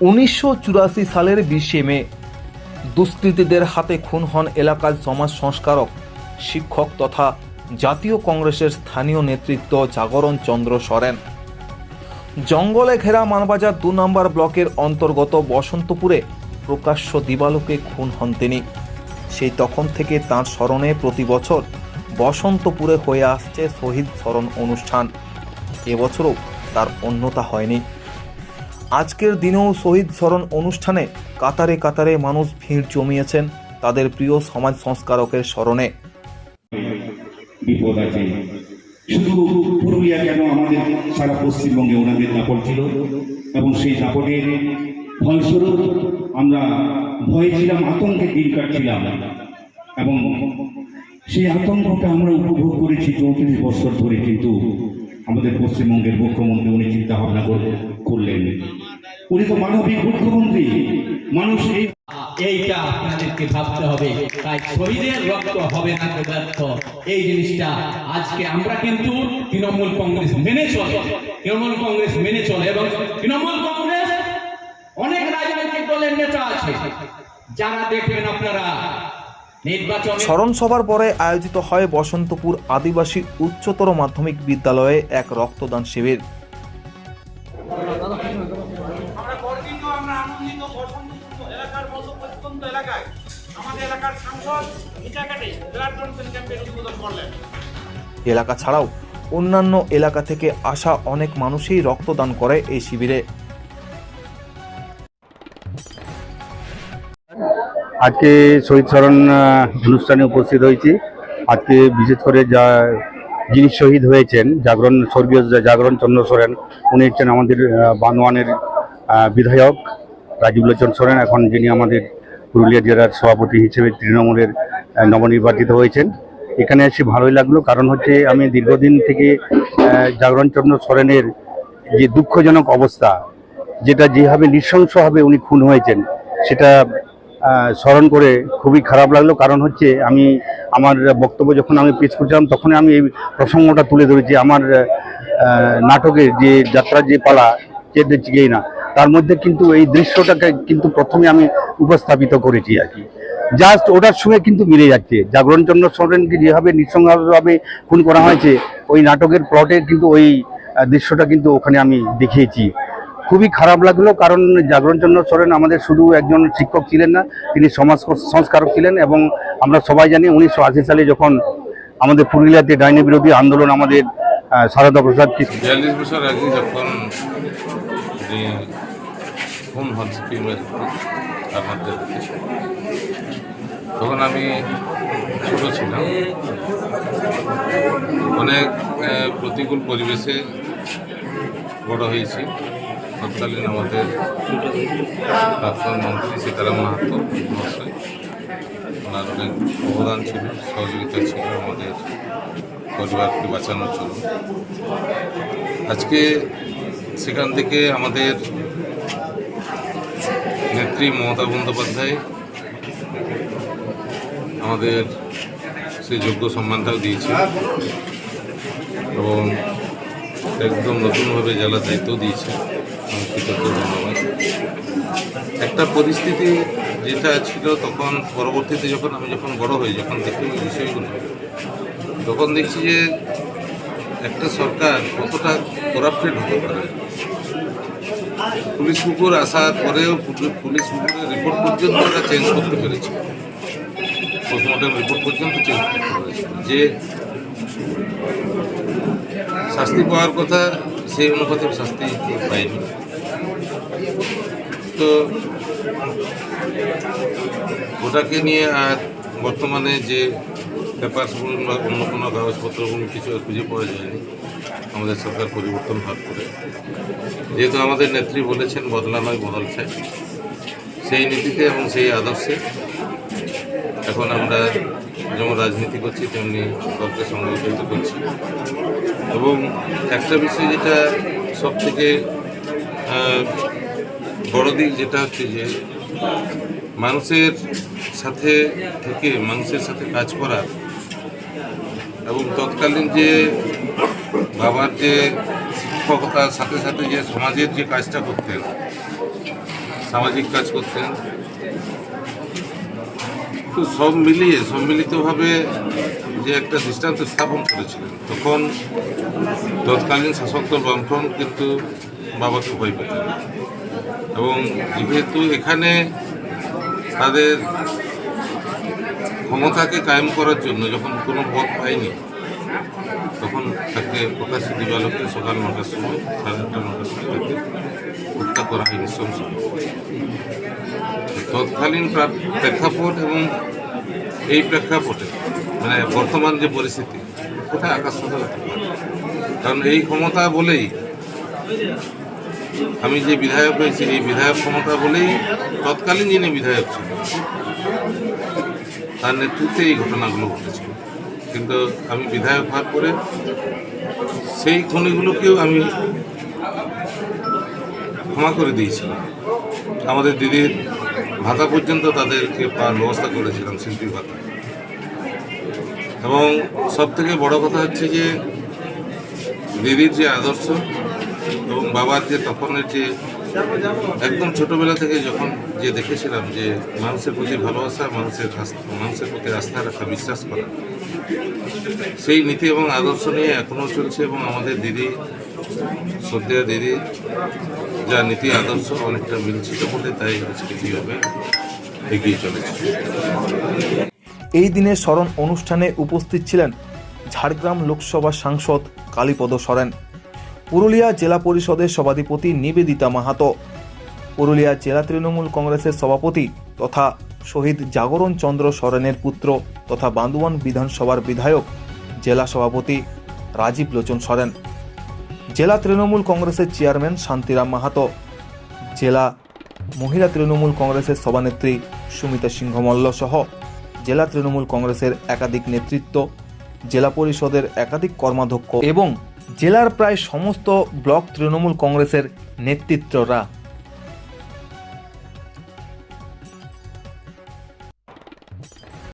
উনিশশো চুরাশি সালের বিশে মে, দুষ্কৃতীদের হাতে খুন হন এলাকার সমাজ সংস্কারক শিক্ষক তথা জাতীয় কংগ্রেসের স্থানীয় নেতৃত্ব জাগরণ চন্দ্র সরেন। জঙ্গলে ঘেরা মানবাজার দু নম্বর ব্লকের অন্তর্গত বসন্তপুরে প্রকাশ্য দিবালোকে খুন হন তিনি। সেই তখন থেকে তাঁর স্মরণে প্রতি বছর বসন্তপুরে হয়ে আসছে শহীদ স্মরণ অনুষ্ঠান। এবছরও তার অন্যতা হয়নি। আজকের দিনেও শহীদ স্মরণ অনুষ্ঠানে কাতারে কাতারে মানুষ ভিড় জমিয়েছেন তাদের প্রিয় সমাজ সংস্কারকের স্মরণে। শুধু পুরুলিয়া কেন আমাদের সারা পশ্চিমবঙ্গে ওনাদের দাপট ছিল? এবং সেই দাপটের ফলস্বরূপ আমরা ভয়ে ছিলাম, আতঙ্কে দিন কাটছিলাম। এবং সেই আতঙ্কটা আমরা উপভোগ করেছি চৌত্রিশ বছর ধরে কিন্তু আমাদের পশ্চিমবঙ্গের মুখ্যমন্ত্রী উনি চিন্তা ভাবনা করে- করলেন। উনি তো মানবিক মুখ্যমন্ত্রী। মানুষ এই এইটা আপনাদেরকে ভাবতে হবে। তাই শহীদের রক্ত হবে না ব্যর্থ এই জিনিসটা আজকে আমরা কিন্তু তৃণমূল কংগ্রেস মেনে চলে। তৃণমূল কংগ্রেস মেনে চলে এবং তৃণমূল কংগ্রেস অনেক রাজনৈতিক দলের নেতা আছে। যারা দেখবেন আপনারা স্মরণ সভার পরে আয়োজিত হয় বসন্তপুর আদিবাসী উচ্চতর মাধ্যমিক বিদ্যালয়ে এক রক্তদান শিবির। আমরা গর্বিত আমরা আনন্দিত বসন্তপুর এলাকার মতো প্রত্যন্ত এলাকায়। আমাদের এলাকার সাংসদ এই জায়গাতে ব্লাড ডোনেশন ক্যাম্পের উদ্বোধন করলেন। এলাকা ছাড়াও অন্যান্য এলাকা থেকে আসা অনেক মানুষই রক্তদান করে এই শিবিরে। আজকে শহীদ স্মরণ অনুষ্ঠানে উপস্থিত হয়েছি। আজকে বিশেষ করে যা যিনি শহীদ হয়েছেন জাগরণ স্বর্গীয় জাগরণ চন্দ্র সোরেন উনি হচ্ছেন আমাদের আহ, বানোয়ানের বিধায়ক। রাজীব লোচন সোরেন এখন যিনি আমাদের পুরুলিয়া জেলার সভাপতি হিসেবে তৃণমূলের নবনির্বাচিত হয়েছেন। এখানে এসে ভালোই লাগল কারণ হচ্ছে আমি দীর্ঘদিন থেকে আহ, জাগরণ চন্দ্র সোরেনের যে দুঃখজনক অবস্থা যেটা যেভাবে নৃশংসভাবে উনি খুন হয়েছেন সেটা স্মরণ করে খুবই খারাপ লাগল। কারণ হচ্ছে আমি আমার বক্তব্য যখন আমি পেশ করছিলাম তখন আমি এই প্রসঙ্গটা তুলে ধরেছি। আমার নাটকের যে যাত্রার যে পালা চেয়ে না, তার মধ্যে কিন্তু এই দৃশ্যটাকে কিন্তু প্রথমে আমি উপস্থাপিত করেছি আর কি। জাস্ট ওটার সঙ্গে কিন্তু মিলে যাচ্ছে। জাগরণ চন্দ্র সোরেনকে যেভাবে নৃশংসভাবে খুন করা হয়েছে, ওই নাটকের প্লটে কিন্তু ওই দৃশ্যটা কিন্তু ওখানে আমি দেখিয়েছি। খুবই খারাপ লাগল, কারণ জাগরণচন্দ্র সোরেন আমাদের শুধু একজন শিক্ষক ছিলেন না, তিনি সমাজ সংস্কারক ছিলেন এবং আমরা সবাই জানি উনিশশো আশি সালে যখন আমাদের পুরুলিয়াতে ডাইনি বিরোধী আন্দোলন আমাদের সারদা প্রসাদ বিয়াল্লিশ বছর আগে যখন তখন আমি ছোট ছিলাম। অনেক প্রতিকূল পরিবেশে বড় হয়েছি। তৎকালীন আমাদের প্রাক্তন মন্ত্রী সীতারাম মাহাতো মহাশয় ওনার অনেক অবদান ছিল, সহযোগিতা ছিল আমাদের পরিবারকে বাঁচানোর জন্য। আজকে সেখান থেকে আমাদের নেত্রী মমতা বন্দ্যোপাধ্যায় আমাদের সেই যোগ্য সম্মানটাও দিয়েছে এবং একদম নতুনভাবে জেলা দায়িত্ব দিয়েছে। ধন্যবাদ। একটা পরিস্থিতি যেটা ছিল তখন পরবর্তীতে যখন আমি যখন বড় হই, যখন দেখি ওই বিষয়গুলো, তখন দেখছি যে একটা সরকার কতটা করাপ্টেড হতে পারে। পুলিশ কুকুর আসার পরেও পুলি- পুলিশ কুকুরের রিপোর্ট পর্যন্ত ওরা চেঞ্জ করতে পেরেছে। পোস্টমর্টম রিপোর্ট পর্যন্ত চেঞ্জ করতে পেরেছে। যে শাস্তি পাওয়ার কথা, সেই অনুপাতে শাস্তি পায়নি তো ওটাকে নিয়ে আর বর্তমানে যে পেপারসগুলো বা অন্য কোনো কাগজপত্রগুলো কিছু আর খুঁজে পাওয়া যায়নি, আমাদের সরকার পরিবর্তন ভাব করে যেহেতু আমাদের নেত্রী বলেছেন, বদলা নয়, বদল চাই। সেই নীতিতে এবং সেই আদর্শে এখন আমরা রাজনীতি করছি, তেমনি দলকে সংগঠিত করছি। এবং একটা বিষয় যেটা সব থেকে বড় দিক যেটা হচ্ছে যে, মানুষের সাথে থেকে, মানুষের সাথে কাজ করা এবং তৎকালীন যে বাবার যে শিক্ষকতার সাথে সাথে যে সমাজের যে কাজটা করতেন, সামাজিক কাজ করতেন তো সব মিলিয়ে সম্মিলিতভাবে যে একটা দৃষ্টান্ত স্থাপন করেছিলেন, তখন তৎকালীন শাসক দল বামফ্রন্ট কিন্তু বাবাকে ভয় পেতেন এবং যেহেতু এখানে তাদের ক্ষমতাকে কায়েম করার জন্য যখন কোনো পথ পায়নি, তখন তাকে প্রকাশ্য দিবালোকে সকাল নটার সময়, সাড়ে আটটা নটার সময় তাকে করা হয় নৃশংস তৎকালীন প্রেক্ষাপট এবং এই প্রেক্ষাপটে মানে বর্তমান যে পরিস্থিতি কোথায় আকাশ কারণ এই ক্ষমতা বলেই, আমি যে বিধায়ক হয়েছি, এই বিধায়ক ক্ষমতা বলেই তৎকালীন যিনি বিধায়ক ছিলেন, তার নেতৃত্বে এই ঘটনাগুলো ঘটেছিল। কিন্তু আমি বিধায়ক হওয়ার পরে সেই খনিগুলোকেও আমি ক্ষমা করে দিয়েছিলাম আমাদের দিদির ভাতা পর্যন্ত তাদেরকে পাওয়ার ব্যবস্থা করেছিলাম শিল্পী ভাতা। এবং সবথেকে বড় কথা হচ্ছে যে, দিদির যে আদর্শ এবং বাবার যে তখনের যে একদম ছোটবেলা থেকে যখন যে দেখেছিলাম যে মানুষের প্রতি ভালোবাসা, মানুষের মানুষের প্রতি আস্থা রাখা, বিশ্বাস করা, সেই নীতি এবং আদর্শ নিয়ে এখনও চলছে এবং আমাদের দিদি, শ্রদ্ধেয় দিদি যা নীতি আদর্শ অনেকটা মিলছিল বলে তাই আজকে কীভাবে এগিয়ে চলেছে। এই দিনের স্মরণ অনুষ্ঠানে উপস্থিত ছিলেন ঝাড়গ্রাম লোকসভা সাংসদ কালীপদ সরেন। পুরুলিয়া জেলা পরিষদের সভাধিপতি নিবেদিতা মাহাতো, পুরুলিয়া জেলা তৃণমূল কংগ্রেসের সভাপতি তথা শহীদ জাগরণ চন্দ্র সরেনের পুত্র তথা বান্দুয়ান বিধানসভার বিধায়ক জেলা সভাপতি রাজীব লোচন সরেন। জেলা তৃণমূল কংগ্রেসের চেয়ারম্যান শান্তিরাম মাহাতো, জেলা মহিলা তৃণমূল কংগ্রেসের সভানেত্রী সুমিতা সিংহ মল্ল সহ জেলা তৃণমূল কংগ্রেসের একাধিক নেতৃত্ব, জেলা পরিষদের একাধিক কর্মাধ্যক্ষ এবং জেলার প্রায় সমস্ত ব্লক তৃণমূল কংগ্রেসের নেতৃত্বরা